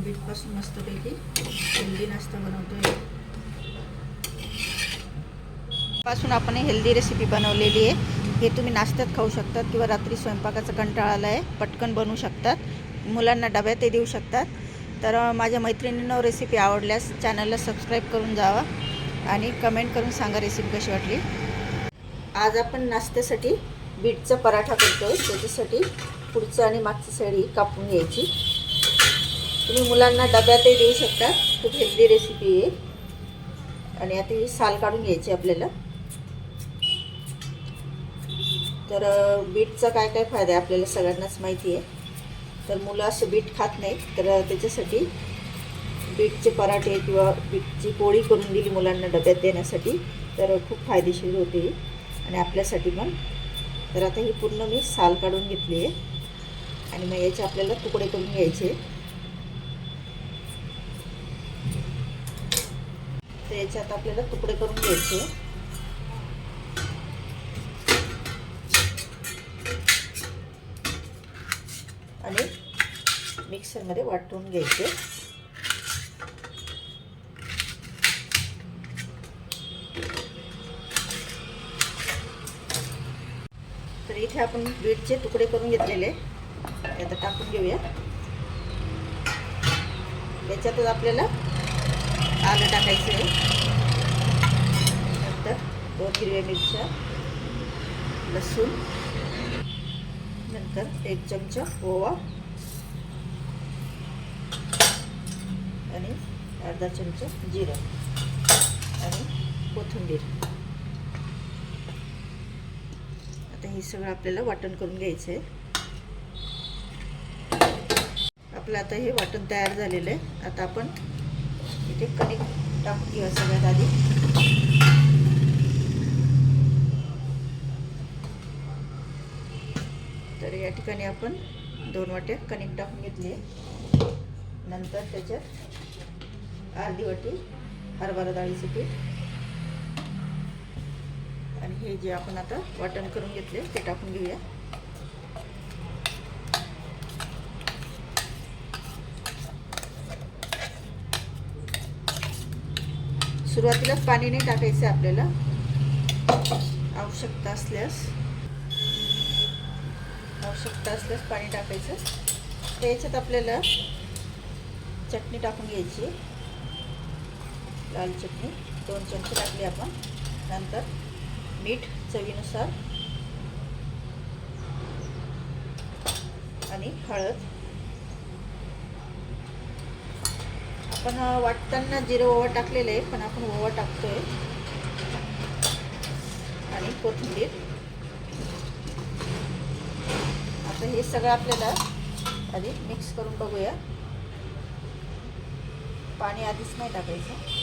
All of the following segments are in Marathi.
आपण बीटपासून मस्तपैकी हेल्दी नाश्ता बनवतोय. पासून आपण हेल्दी रेसिपी बनवलेली आहे. हे तुम्ही नाश्त्यात खाऊ शकतात किंवा रात्री स्वयंपाकाचा कंटाळा आला आहे पटकन बनवू शकतात. मुलांना डब्यात देऊ शकतात. तर माझ्या मैत्रिणींना रेसिपी आवडल्यास चॅनलला सबस्क्राईब करून जावा आणि कमेंट करून सांगा रेसिपी कशी वाटली. आज आपण नाश्त्यासाठी बीटचा पराठा करतोय. त्याच्यासाठी पुढचं आणि मागची साडी कापून घ्यायची. तुम्ही मुलांना डब्यातही देऊ शकता. खूप हेल्दी रेसिपी आहे. आणि आता ही साल काढून घ्यायची आपल्याला. तर बीटचा काय काय फायदा आहे आपल्याला सगळ्यांनाच माहिती आहे. तर मुलं असं बीट खात नाहीत. तर त्याच्यासाठी बीटचे पराठे किंवा बीटची पोळी करून दिली मुलांना डब्यात देण्यासाठी तर खूप फायदेशीर होते. आणि आपल्यासाठी पण. तर आता ही पूर्ण मी साल काढून घेतली आहे. आणि मग याचे आपल्याला तुकडे करून घ्यायचे. तर याच्यात आपल्याला तुकडे करून घ्यायचे. आणि मिक्सरमध्ये वाटून घ्यायचे. तर इथे आपण बीटचे तुकडे करून घेतलेले. आता टाकून घेऊया. याच्यातच आपल्याला आलं टाकायचं आहे. नंतर दोन हिरव्या मिरच्या लसूण नंतर एक चमचा ओवा आणि अर्धा चमचा जिरं आणि कोथिंबीर. आता हे सगळं आपल्याला वाटण करून घ्यायचं आहे आपलं आता हे वाटण तयार झालेलं आहे. आता आपण इथे कणिक टाकून घेऊ सगळ्यात आधी तर या ठिकाणी आपण दोन वाट्या कणिक टाकून घेतली. नंतर त्याच्यात अर्धी वाटी हरभरा डाळीचे पीठ. आणि हे जे आपण आता वाटण करून घेतले ते टाकून घेऊया. सुरुवातीलाच पाणी नाही टाकायचं आहे आपल्याला. आवश्यकता असल्यास. आवश्यकता असल्यास पाणी टाकायचं. त्याच्यात आपल्याला चटणी टाकून घ्यायची. लाल चटणी. दोन चमचे टाकली आपण. नंतर मीठ चवीनुसार. आणि हळद. आपण वाटताना जिरं ओवा टाकलेलं आहे पण आपण ओवा टाकतोय. आणि कोथिंबीर. आता हे सगळं आपल्याला आधी मिक्स करून बघूया. पाणी आधीच नाही टाकायचं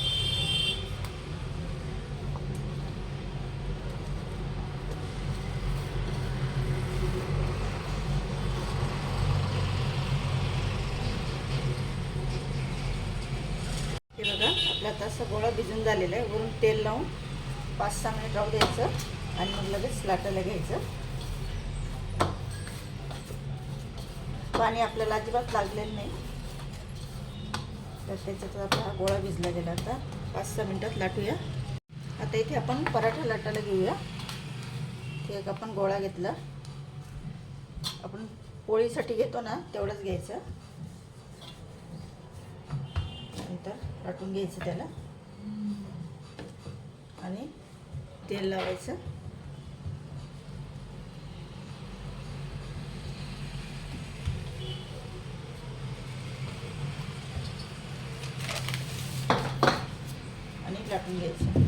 हे बघा आपला तसा गोळा भिजून झालेला आहे. वरून तेल लावून पाच सहा मिनिट राहू द्यायचं आणि मग लगेच लाटायला घ्यायचं. पाणी आपल्याला अजिबात लागलेलं नाही. तर त्याच्यात आपला हा गोळा भिजला गेला. आता पाच सहा मिनटात लाटूया. आता इथे आपण पराठा लाटायला घेऊया. ते एक आपण गोळा घेतला. आपण पोळीसाठी घेतो ना तेवढंच घ्यायचं. लाटून घ्यायचं त्याला. आणि तेल लावायचं. आणि लाटून घ्यायचं.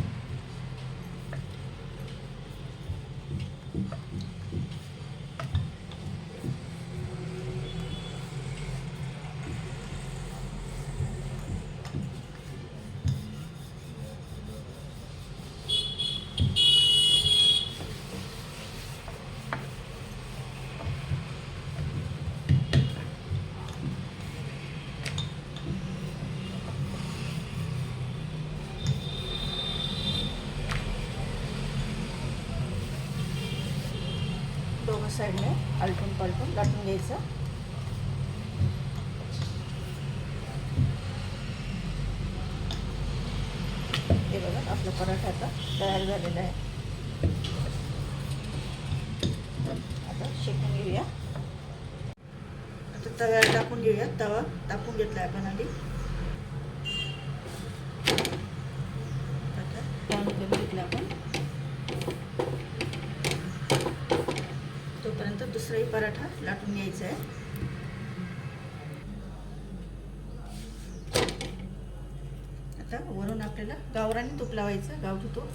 साईडने आलटून पालटून लाटून घ्यायचं. हे बघा आपला पराठा आता तयार झालेला आहे. आता शेकून घेऊया. आता तव्याला टाकून घेऊया. तवा टाकून घेतला आपण आधी. पराठा लाटून घ्यायचा आहे. आता वरून आपल्याला गावराने तूप लावायचं गावठी तूप.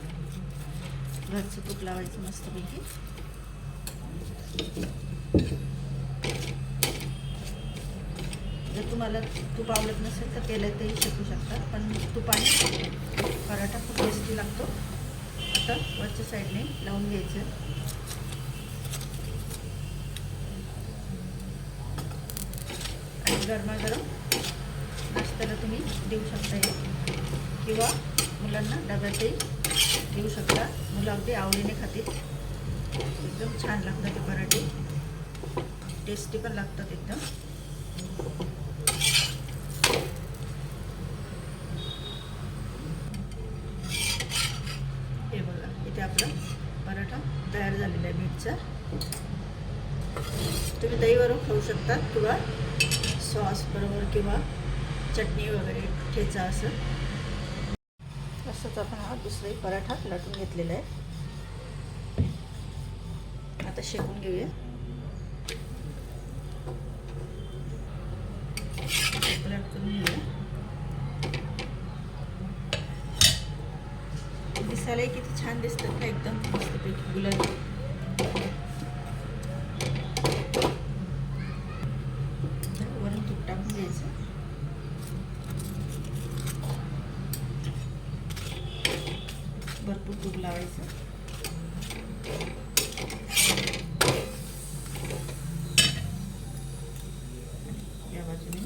घरचं तूप लावायचं मस्तपैकी. जर तुम्हाला तूप आवडत नसेल तर तेलातही शिकू शकता पण तुपाने पराठा खूप टेस्टी लागतो. आता वरच्या साईडने लावून घ्यायचं. गरमागरम नाश्त्याला तुम्ही देऊ शकता हे. किंवा मुलांना डब्यातही देऊ शकता. मुलं अगदी आवडीने खातील. एकदम छान लागतात ते पराठे. टेस्टी पण लागतात एकदम. हे बघा इथे आपला पराठा तयार झालेला आहे मीठचा. तुम्ही दहीबरोबर खाऊ शकता किंवा सॉसबरोबर किंवा चटणी वगैरे ठेचा असं. असंच आपण हा दुसराही पराठा लाटून घेतलेला आहे. आता शेकून घेऊया. पलट घेऊया. दिसायलाही किती छान दिसतं एकदम मस्तपैकी गुलाबी तर वरून तूप टाकून द्यायचं भरपूर तूप लावायचं या बाजूने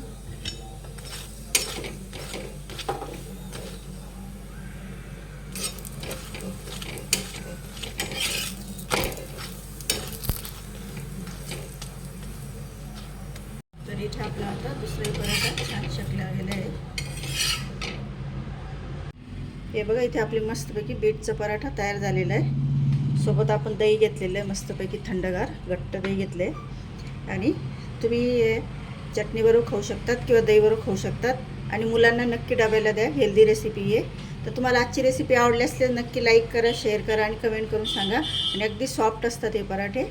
तर इथे आपला आता दुसराही पराठा छान शकला गेला आहे हे बघा इथे आपली मस्तपैकी बीटचा पराठा तयार झालेला आहे. सोबत आपण दही घेतलेलं आहे मस्तपैकी थंडगार घट्ट दही घेतलं. आहे आणि तुम्ही हे चटणीबरोबर खाऊ शकतात किंवा दहीबरोबर खाऊ शकतात. आणि मुलांना नक्की डब्याला द्या हेल्दी रेसिपी आहे तर तुम्हाला आजची रेसिपी आवडली असल्यास नक्की लाईक करा शेअर करा आणि कमेंट करून सांगा. आणि अगदी सॉफ्ट असतात हे पराठे.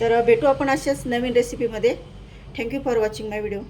तर भेटू आपण अशाच नवीन रेसिपीमध्ये thank you for watching my video